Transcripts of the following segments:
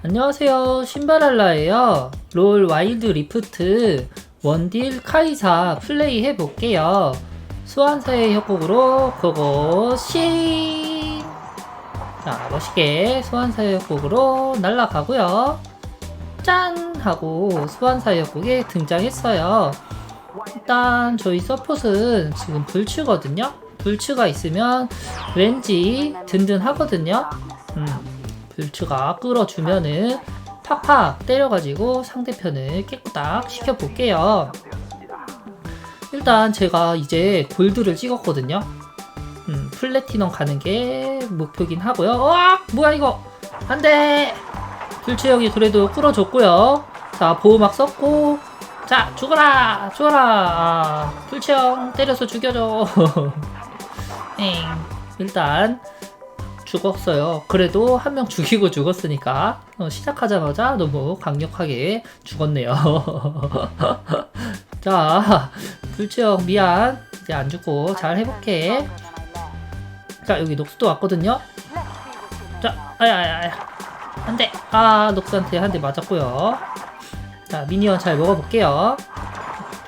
안녕하세요. 신바랄라예요. 롤 와일드 리프트 원딜 카이사 플레이 해볼게요. 수환사의 협곡으로 고고싱! 자, 멋있게 수환사의 협곡으로 날아가고요. 짠! 하고 수환사의 협곡에 등장했어요. 일단 저희 서폿은 지금 불추거든요. 불추가 있으면 왠지 든든하거든요. 음, 불추가 끌어주면은 팍팍 때려가지고 상대편을 깨끗딱 시켜볼게요. 일단 제가 이제 골드를 찍었거든요. 음, 플래티넘 가는 게 목표긴 하고요. 어 뭐야 이거? 안돼. 불추 형이 그래도 끌어줬고요. 자 보호막 썼고 자 죽어라 죽어라 아, 불추 형 때려서 죽여줘. 엥. 일단 죽었어요. 그래도 한 명 죽이고 죽었으니까 어, 시작하자마자 너무 강력하게 죽었네요. 자, 불치형 미안. 이제 안 죽고 잘 해볼게. 자, 여기 녹수도 왔거든요. 자, 아야, 아야, 아야. 안 돼. 아, 녹수한테 한 대 맞았고요. 자, 미니언 잘 먹어볼게요.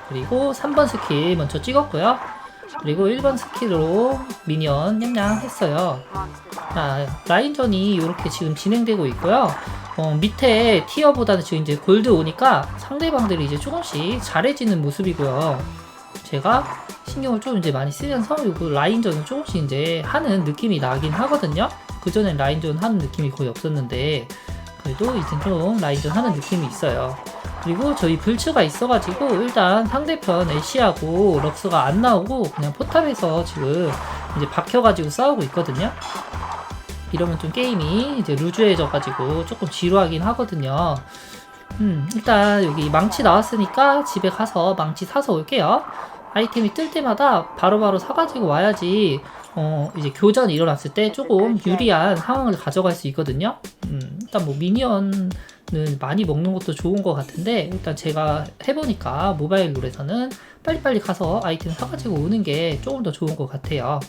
그리고 3번 스킬 먼저 찍었고요. 그리고 1번 스킬로 미니언 냠냠 했어요. 자, 라인전이 이렇게 지금 진행되고 있고요. 어, 밑에 티어보다는 지금 이제 골드 오니까 상대방들이 이제 조금씩 잘해지는 모습이고요. 제가 신경을 좀 이제 많이 쓰면서 이거 라인전을 조금씩 이제 하는 느낌이 나긴 하거든요. 그전엔 라인전 하는 느낌이 거의 없었는데 그래도 이제 좀 라인전 하는 느낌이 있어요. 그리고 저희 불츠가 있어가지고 일단 상대편 애쉬하고 럭스가 안 나오고 그냥 포탑에서 지금 이제 박혀가지고 싸우고 있거든요. 이러면 좀 게임이 이제 루즈해져가지고 조금 지루하긴 하거든요. 음, 일단 여기 망치 나왔으니까 집에 가서 망치 사서 올게요. 아이템이 뜰 때마다 바로바로 사가지고 와야지, 어, 이제 교전이 일어났을 때 조금 유리한 상황을 가져갈 수 있거든요. 음, 일단 뭐 미니언은 많이 먹는 것도 좋은 것 같은데, 일단 제가 해보니까 모바일 룰에서는 빨리빨리 가서 아이템 사가지고 오는 게 조금 더 좋은 것 같아요.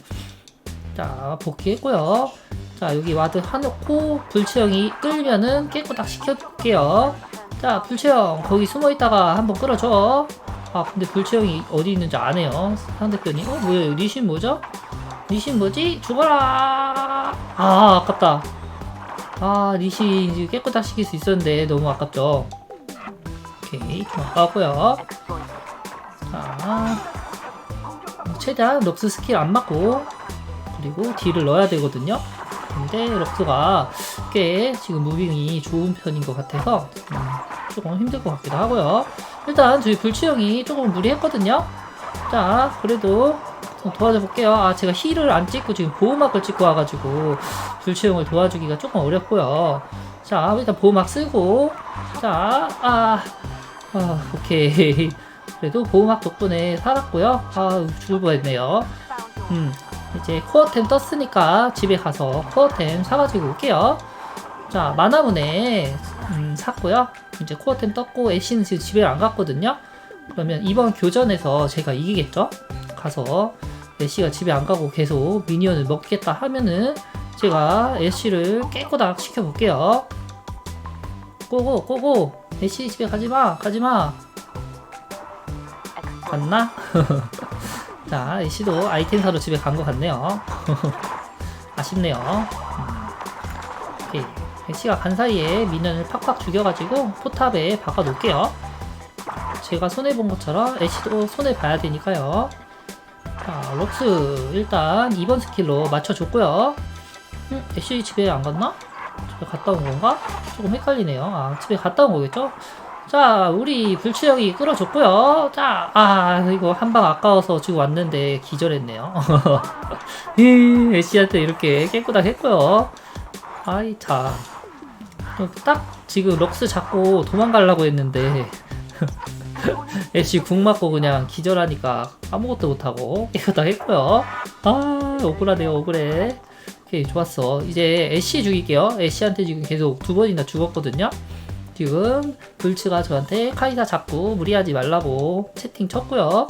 자, 복귀했고요. 자, 여기 와드 하놓고 불치형이 끌면은 깨끗딱 시켜줄게요. 자, 불치형 거기 숨어 있다가 한번 끌어줘. 아, 근데 불치형이 어디 있는지 안 해요. 상대편이. 어, 뭐야, 리신 뭐죠? 리신 뭐지? 죽어라! 아, 아깝다. 아, 리신 이제 깨끗딱 시킬 수 있었는데 너무 아깝죠. 오케이, 좀 아까웠고요. 자, 최대한 럭스 스킬 안 맞고 그리고 딜을 넣어야 되거든요. 근데 럭스가 꽤 지금 무빙이 좋은 편인 것 같아서 음, 조금 힘들 것 같기도 하고요. 일단 저희 불치형이 조금 무리했거든요. 자, 그래도 좀 도와줘 볼게요. 아, 제가 힐을 안 찍고 지금 보호막을 찍고 와가지고 불치형을 도와주기가 조금 어렵고요. 자, 일단 보호막 쓰고 자, 아, 아, 오케이. 그래도 보호막 덕분에 살았고요. 아, 죽을 뻔했네요. 음, 이제 코어템 떴으니까 집에 가서 코어템 사가지고 올게요. 자, 만화문에 음, 샀고요. 이제 코어템 떴고 애쉬는 지금 집에 안 갔거든요. 그러면 이번 교전에서 제가 이기겠죠? 가서 애쉬가 집에 안 가고 계속 미니언을 먹겠다 하면은 제가 애쉬를 깨꼬닥 시켜볼게요. 고고 고고 애쉬 집에 가지마 가지마 갔나? 자, 애쉬도 아이템 사러 집에 간 것 같네요. 아쉽네요. 음. 오케이. 애쉬가 간 사이에 미니언을 팍팍 죽여가지고 포탑에 박아 놓을게요. 제가 손해본 것처럼 애쉬도 손해봐야 되니까요. 자, 록스 일단 2번 스킬로 맞춰줬고요. 음, 애쉬 집에 안 갔나? 집에 갔다 온 건가? 조금 헷갈리네요. 아, 집에 갔다 온 거겠죠? 자, 우리 불치형이 끌어줬고요. 자, 아, 이거 한 방 아까워서 지금 왔는데 기절했네요. 이 애쉬한테 이렇게 깨끗하게 했고요. 아이, 자. 딱 지금 럭스 잡고 도망가려고 했는데, 애쉬 궁 맞고 그냥 기절하니까 아무것도 못하고 깨끗하게 했고요. 아, 억울하네요, 억울해. 오케이, 좋았어. 이제 애쉬 죽일게요. 애쉬한테 지금 계속 두 번이나 죽었거든요. 지금 불츠가 저한테 카이사 잡고 무리하지 말라고 채팅 쳤고요.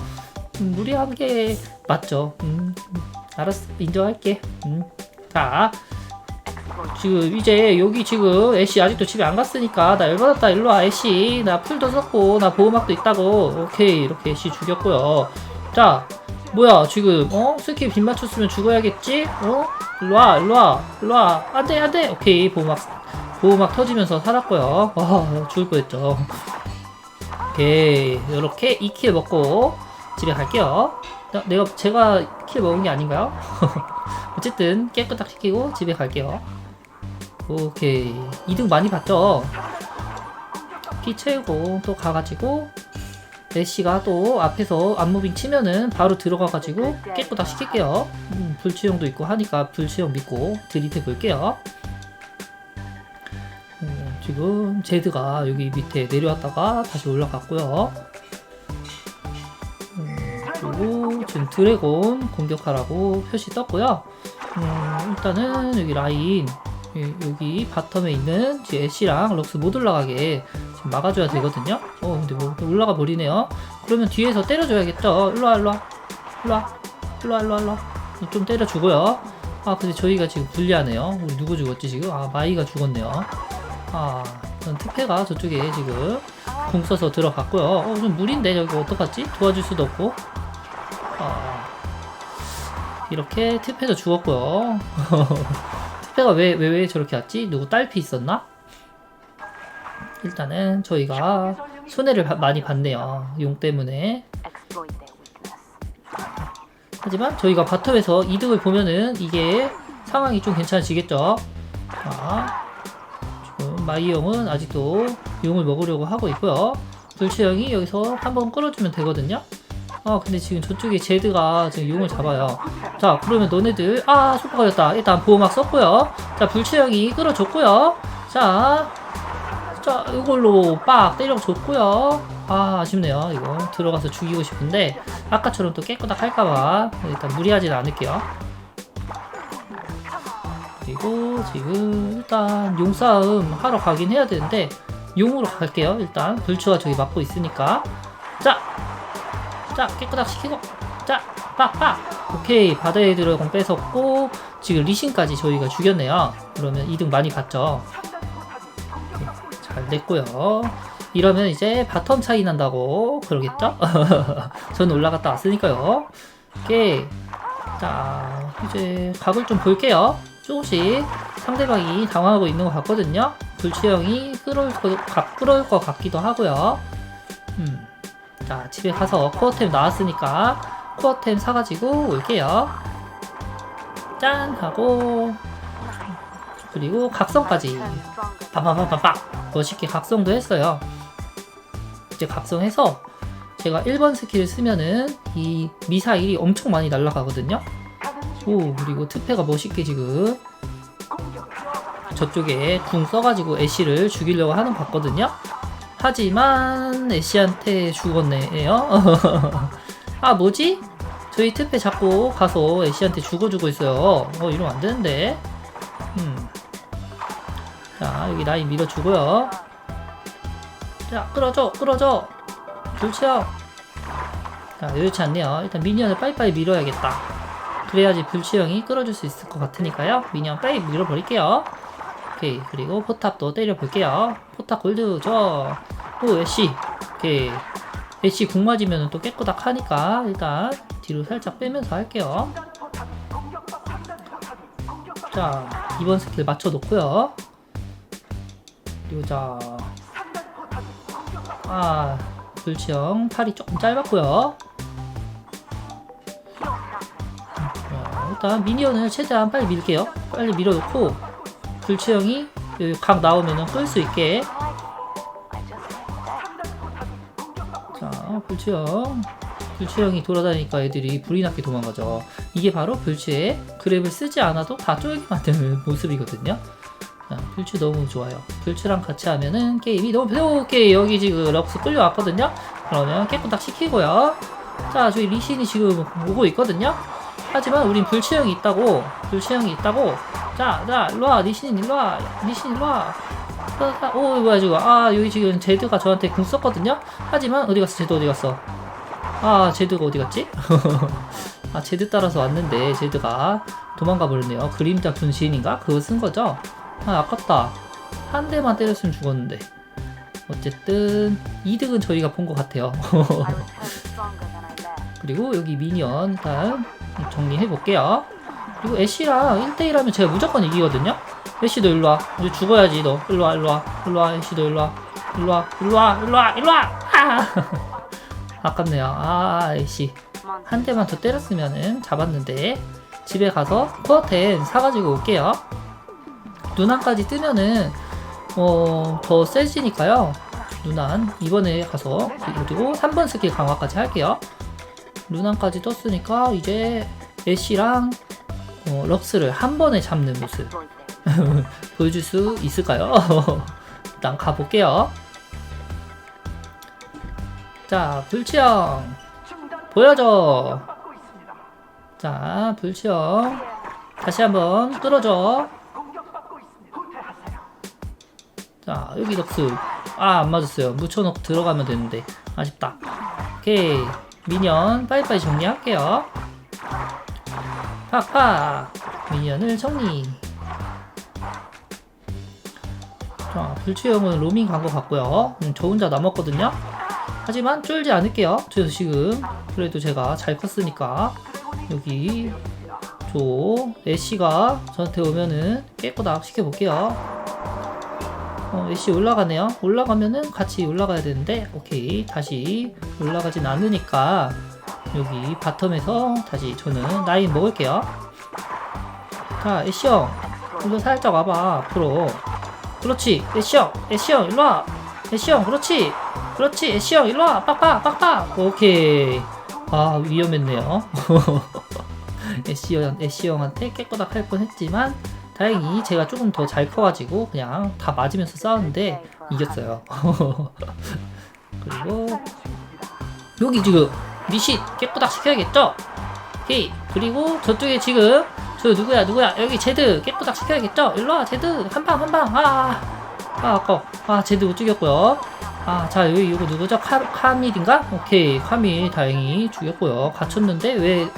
음, 무리한 게 맞죠. 음, 음, 알았어, 인정할게. 음. 자, 지금 이제 여기 지금 애쉬 아직도 집에 안 갔으니까 나 열받았다 일로 와 애쉬. 나 풀도 썼고 나 보호막도 있다고. 오케이 이렇게 애쉬 죽였고요. 자 뭐야 지금 어? 스킬 빗 맞췄으면 죽어야겠지? 어? 일로 와 일로 와 일로 와. 안돼 안돼. 오케이 보호막 보호막 터지면서 살았고요. 아 죽을 뻔했죠. 오케이. 이렇게 2킬 먹고 집에 갈게요. 자, 내가 제가 킬 먹은 게 아닌가요? 어쨌든 깨끗하게 시키고 집에 갈게요. 오케이. 2등 많이 봤죠? 피 채우고 또 가가지고 애쉬가 또 앞에서 안무빙 치면은 바로 들어가가지고 깨끗하게 시킬게요. 음, 불치형도 있고 하니까 불치형 믿고 들이대 볼게요. 음, 지금 제드가 여기 밑에 내려왔다가 다시 올라갔고요 음, 그리고 지금 드래곤 공격하라고 표시 떴고요 음, 일단은 여기 라인 예, 여기 바텀에 있는 지금 애쉬랑 럭스 못 올라가게 지금 막아줘야 되거든요. 어, 근데 뭐 올라가 버리네요. 그러면 뒤에서 때려줘야겠죠. 일로와, 일로와, 일로와, 일로와, 일로와, 일로와. 좀 때려주고요. 아, 근데 저희가 지금 불리하네요. 우리 누구 죽었지 지금? 아, 마이가 죽었네요. 아, 그럼 특패가 저쪽에 지금 공 써서 들어갔고요. 어, 좀 무리인데 여기 어떡하지? 도와줄 수도 없고. 아, 이렇게 특패도 죽었고요. 특패가 왜, 왜, 왜 저렇게 왔지? 누구 딸피 있었나? 일단은 저희가 손해를 바- 많이 봤네요. 용 때문에. 하지만 저희가 바텀에서 이득을 보면은 이게 상황이 좀 괜찮아지겠죠. 자, 마이 형은 아직도 용을 먹으려고 하고 있고요. 불치 형이 여기서 한번 끌어주면 되거든요. 아 근데 지금 저쪽에 제드가 지금 용을 잡아요. 자 그러면 너네들 아 속박 걸렸다. 일단 보호막 썼고요. 자 불치 형이 끌어줬고요. 자. 자 이걸로 빡 때려줬고요. 아 아쉽네요. 이거 들어가서 죽이고 싶은데 아까처럼 또 깨끗하게 할까봐 일단 무리하진 않을게요. 그리고 지금 일단 용싸움 하러 가긴 해야 되는데 용으로 갈게요. 일단 불추가 저기 막고 있으니까 자, 자 깨끗하게 시키고 자, 빡빡 오케이 바다의 드래곤 뺏었고 지금 리신까지 저희가 죽였네요. 그러면 2등 많이. 오케이, 잘 됐고요. 이러면 이제 바텀 차이 난다고 그러겠죠? 저는 올라갔다 왔으니까요. 오케이. 자, 이제 각을 좀 볼게요. 조금씩 상대방이 당황하고 있는 것 같거든요. 불치형이 끌어올 것, 각- 끌어올 것 같기도 하고요. 음. 자, 집에 가서 코어템 나왔으니까 코어템 사가지고 올게요. 짠! 하고, 그리고 각성까지. 빠바바바박 멋있게 각성도 했어요. 이제 각성해서 제가 1번 스킬을 쓰면은 이 미사일이 엄청 많이 날아가거든요. 오 그리고 특패가 멋있게 지금 저쪽에 궁 써가지고 애쉬를 죽이려고 하는 것 같거든요. 하지만 애쉬한테 죽었네요. 아 뭐지? 저희 특패 잡고 가서 애쉬한테 죽어주고 있어요. 어 이러면 안 되는데. 음. 자 여기 라인 밀어주고요 자 끌어줘 끌어줘 불치요 자 여유치 않네요 일단 미니언을 빨리빨리 밀어야겠다 그래야지 불치형이 끌어줄 수 있을 것 같으니까요. 미니언 빨리 밀어버릴게요. 오케이 그리고 포탑도 때려볼게요. 포탑 골드 줘오 애쉬. 오케이. 애쉬 궁 맞으면 또 깨끗하게 하니까 일단 뒤로 살짝 빼면서 할게요. 자 2번 스킬 맞춰놓고요. 그리고 자, 아, 불치형 팔이 조금 짧았고요. 자, 일단 미니언을 최대한 빨리 밀게요. 빨리 밀어놓고 불치형이 여기 각 나오면은 끌 수 있게. 자, 불치형. 불치형이 돌아다니니까 애들이 불이 났게 도망가죠. 이게 바로 불치의 그랩을 쓰지 않아도 다 쫄게 만드는 모습이거든요. 자, 불치 너무 좋아요. 불치랑 같이 하면은 게임이 너무 편- 오케이 여기 지금 럭스 끌려왔거든요. 그러면 깨끗하게 시키고요. 자 저기 리신이 지금 오고 있거든요. 하지만 우린 불치형이 있다고 불치형이 있다고. 자, 자 일로와 리신 일로와 리신 일로와. 오 뭐야 지금 아 여기 지금 제드가 저한테 궁 썼거든요. 하지만 어디 갔어 제드 어디 갔어? 아 제드가 어디 갔지? 아 제드 따라서 왔는데 제드가 도망가 버렸네요. 그림자 분신인가? 그거 쓴 거죠? 아 아깝다. 한 대만 때렸으면 죽었는데. 어쨌든 이득은 저희가 본 것 같아요. 그리고 여기 미니언 일단 정리해 볼게요. 그리고 애쉬랑 1대1 하면 제가 무조건 이기거든요. 애쉬도 일로 와. 이제 죽어야지 너. 일로 와, 일로 와. 일로 와. 애쉬도 일로 와. 일로 와. 일로 와. 일로 와. 일로 와. 아! 아깝네요. 아, 애쉬. 한 대만 더 때렸으면은 잡았는데 집에 가서 코어텐 사가지고 올게요. 누난까지 뜨면은 어, 더 세지니까요. 누난 이번에 가서 그리고 3번 스킬 강화까지 할게요. 루난까지 떴으니까 이제 애쉬랑 어, 럭스를 한 번에 잡는 모습. 보여줄 수 있을까요? 일단 가볼게요. 자, 불치형 보여줘. 자, 불치형 다시 한번 뚫어줘. 자, 여기 럭스 아, 안 맞았어요. 묻혀놓고 들어가면 되는데 아쉽다. 오케이. 미니언 빨리빨리 정리할게요. 팍팍 미니언을 정리. 자, 불치형은 로밍 간 것 같고요. 음, 저 혼자 남았거든요. 하지만 쫄지 않을게요. 저 지금 그래도 제가 잘 컸으니까 여기 저 애쉬가 저한테 오면은 깨꼬닥 시켜볼게요. 어, 애쉬 올라가네요. 올라가면은 같이 올라가야 되는데 오케이. 다시 올라가진 않으니까 여기 바텀에서 다시 저는 라인 먹을게요. 자 애쉬 형. 이거 살짝 와봐 앞으로. 그렇지 애쉬 형. 애쉬 형 일로 와. 애쉬 형 그렇지. 그렇지 애쉬 형 일로 와. 빡빡 빡빡. 오케이. 아 위험했네요. 애쉬 형 애쉬 형한테 깨꼬닥 할 뻔했지만 다행히 제가 조금 더 잘 커가지고 그냥 다 맞으면서 싸웠는데 이겼어요. 그리고 여기 지금 미시 깨꼬닥 시켜야겠죠? 오케이. 그리고 저쪽에 지금 저 누구야 누구야? 여기 제드 깨꼬닥 시켜야겠죠? 일로와 제드. 한방 한방. 아, 아 아까 아 제드 못 죽였고요. 아 자 여기 이거 누구죠? 카, 카밀인가? 오케이. 카밀 다행히 죽였고요. 갇혔는데 왜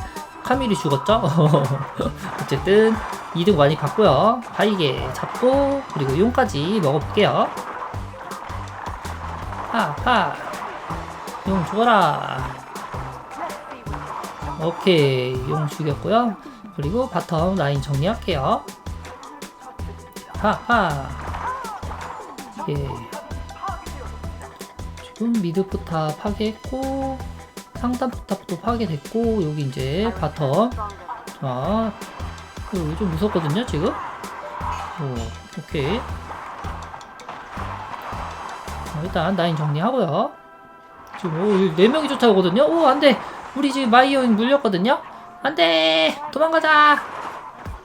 카밀이 죽었죠? 어쨌든 이득 많이 봤고요. 바이게 잡고 그리고 용까지 먹어볼게요. 파파 용 죽어라. 오케이. 용 죽였고요. 그리고 바텀 라인 정리할게요. 하하. 예. 지금 미드 포탑 파괴했고 상단 포탑도 파괴됐고 여기 이제 바텀. 자 이거 좀 무섭거든요 지금? 오 오케이. 어, 일단 라인 정리하고요. 지금 오, 여기 네 명이 쫓아오거든요. 오 안돼. 우리 지금 마이오인 물렸거든요. 안돼. 도망가자.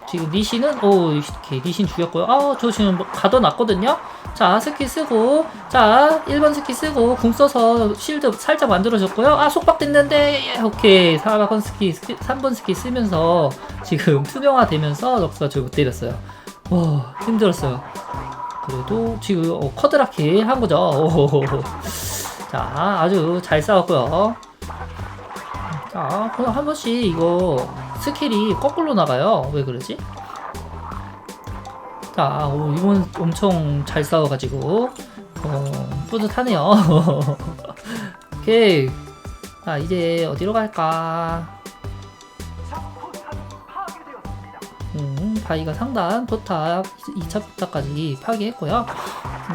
지금 니신은 오 오케이 니신 죽였고요. 아저 지금 뭐 가둬놨거든요 자 스킬 쓰고 자 1번 스킬 쓰고 궁 써서 실드 살짝 만들어줬고요 아 속박됐는데 예, 오케이 4번 스킬, 스킬 3번 스킬 쓰면서 지금 투명화 되면서 럭스가 저못 때렸어요 와 힘들었어요 그래도 지금 어, 커드라키 한 거죠 오. 자 아주 잘 싸웠고요 자, 그럼 한 번씩 이거 스킬이 거꾸로 나가요. 왜 그러지? 자, 오, 이번 엄청 잘 싸워가지고, 어, 뿌듯하네요. 오케이. 자, 이제 어디로 갈까? 음, 바위가 상단 포탑, 2차 포탑까지 파괴했고요.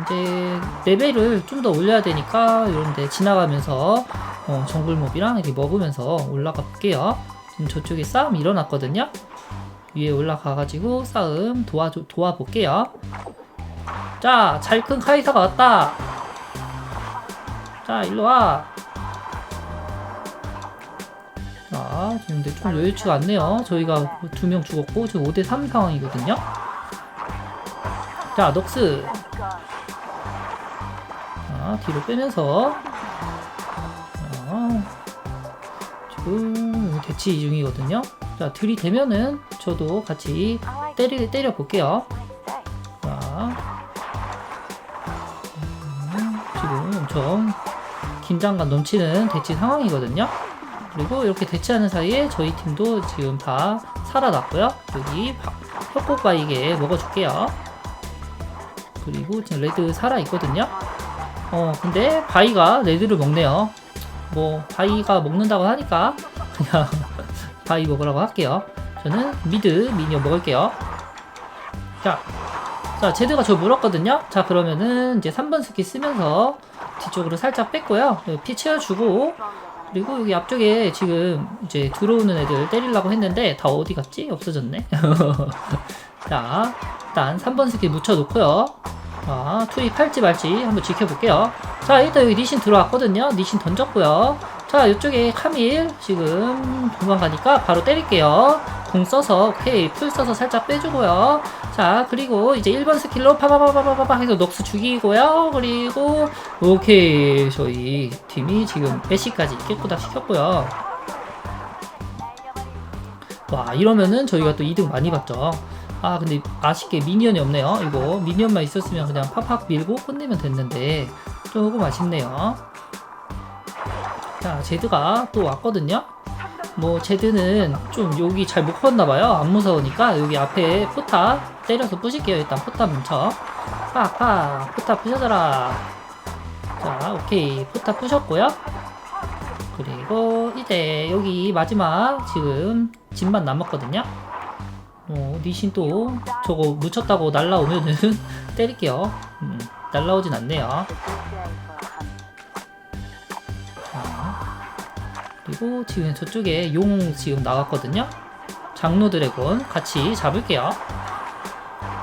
이제 레벨을 좀 더 올려야 되니까 이런데 지나가면서 어, 정글몹이랑 이렇게 먹으면서 올라가 볼게요. 지금 저쪽에 싸움 일어났거든요. 위에 올라가가지고 싸움 도와줘, 도와볼게요. 자, 잘 큰 카이사가 왔다. 자, 일로 와. 자, 지금 근데 좀 여유치가 않네요. 저희가 두 명 죽었고, 지금 5대 3 상황이거든요. 자, 넉스. 자, 뒤로 빼면서. 자, 지금 대치 중이거든요. 자, 들이대면은 저도 같이 때리, 때려 볼게요. 자, 음, 지금 엄청 긴장감 넘치는 대치 상황이거든요. 그리고 이렇게 대치하는 사이에 저희 팀도 지금 다 살아났고요. 여기 바- 협곡바이게 먹어줄게요. 그리고 지금 레드 살아있거든요. 어, 근데 바이가 레드를 먹네요. 뭐, 바이가 먹는다고 하니까 그냥 바이 먹으라고 할게요. 저는 미드 미니언 먹을게요. 자, 자, 제드가 저 물었거든요. 자, 그러면은 이제 3번 스킬 쓰면서 뒤쪽으로 살짝 뺐고요. 여기 피 채워주고, 그리고 여기 앞쪽에 지금 이제 들어오는 애들 때리려고 했는데 다 어디 갔지? 없어졌네. 자, 일단 3번 스킬 묻혀놓고요. 자, 투입할지 말지 한번 지켜볼게요. 자, 일단 여기 니신 들어왔거든요. 니신 던졌고요. 자, 이쪽에 카밀 지금 도망가니까 바로 때릴게요. 공 써서, 오케이. 풀 써서 살짝 빼주고요. 자, 그리고 이제 1번 스킬로 파바바바바바 해서 넉스 죽이고요. 그리고, 오케이. 저희 팀이 지금 애쉬까지 깨끗다 시켰고요. 와, 이러면은 저희가 또 2등 많이 봤죠. 아, 근데 아쉽게 미니언이 없네요. 이거 미니언만 있었으면 그냥 팍팍 밀고 끝내면 됐는데, 조금 아쉽네요. 자, 제드가 또 왔거든요. 뭐 제드는 좀 여기 잘 못 컸나봐요. 안 무서우니까 여기 앞에 포탑 때려서 부실게요. 일단 포탑 뭉쳐. 팍팍 포탑 부셔져라. 자, 오케이 포탑 부셨고요. 그리고 이제 여기 마지막 지금 집만 남았거든요. 어, 니신 또 저거 묻혔다고 날라오면은 때릴게요. 음, 날라오진 않네요. 그리고 지금 저쪽에 용 지금 나왔거든요. 장로 드래곤 같이 잡을게요.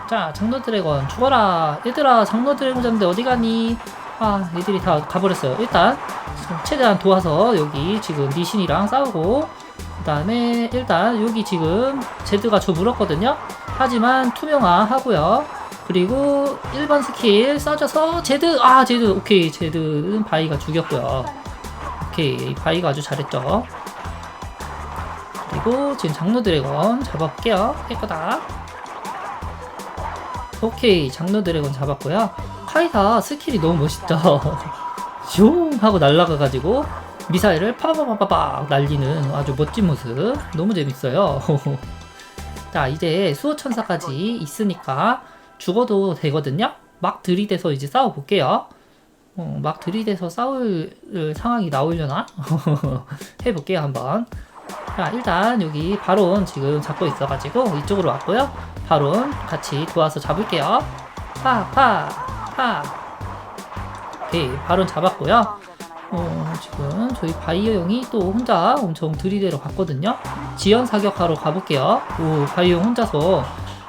자, 장로 드래곤 죽어라. 얘들아, 장로 드래곤 잡는데 어디 가니? 아, 얘들이 다 가버렸어요. 일단 최대한 도와서 여기 지금 니신이랑 싸우고 그 다음에 일단 여기 지금 제드가 저 물었거든요. 하지만 투명화 하고요. 그리고 1번 스킬 써줘서 제드 아 제드 오케이 제드는 바이가 죽였고요. 오케이 바이가 아주 잘했죠. 그리고 지금 장로 드래곤 잡아볼게요. 깨끗다. 오케이 장로 드래곤 잡았고요. 카이사 스킬이 너무 멋있다. 슝 하고 날아가가지고 미사일을 파바바바박 날리는 아주 멋진 모습 너무 재밌어요. 자 이제 수호천사까지 있으니까 죽어도 되거든요. 막 들이대서 이제 싸워볼게요. 어, 막 들이대서 싸울 상황이 나오려나? 해볼게요 한번. 자 일단 여기 바론 지금 잡고 있어가지고 이쪽으로 왔고요. 바론 같이 도와서 잡을게요. 파파 파. 오케이 바론 잡았고요. 어, 지금 저희 바이오 형이 또 혼자 엄청 들이대러 갔거든요. 지연 사격하러 가볼게요. 오, 바이오 형 혼자서.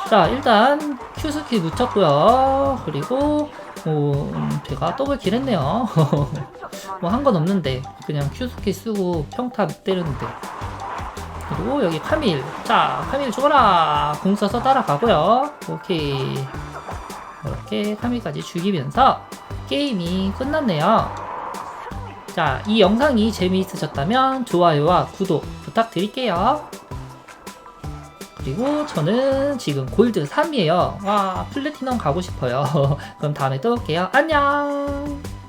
자, 일단 스킬 묻혔고요. 그리고 뭐 음, 제가 더블킬 했네요. 뭐 한 건 없는데 그냥 스킬 쓰고 평타 때렸는데. 그리고 여기 카밀. 자, 카밀 죽어라. 공 써서 따라가고요. 오케이. 이렇게 카밀까지 죽이면서 게임이 끝났네요. 자, 이 영상이 재미있으셨다면 좋아요와 구독 부탁드릴게요. 그리고 저는 지금 골드 3이에요. 와, 플래티넘 가고 싶어요. 그럼 다음에 또 올게요. 안녕!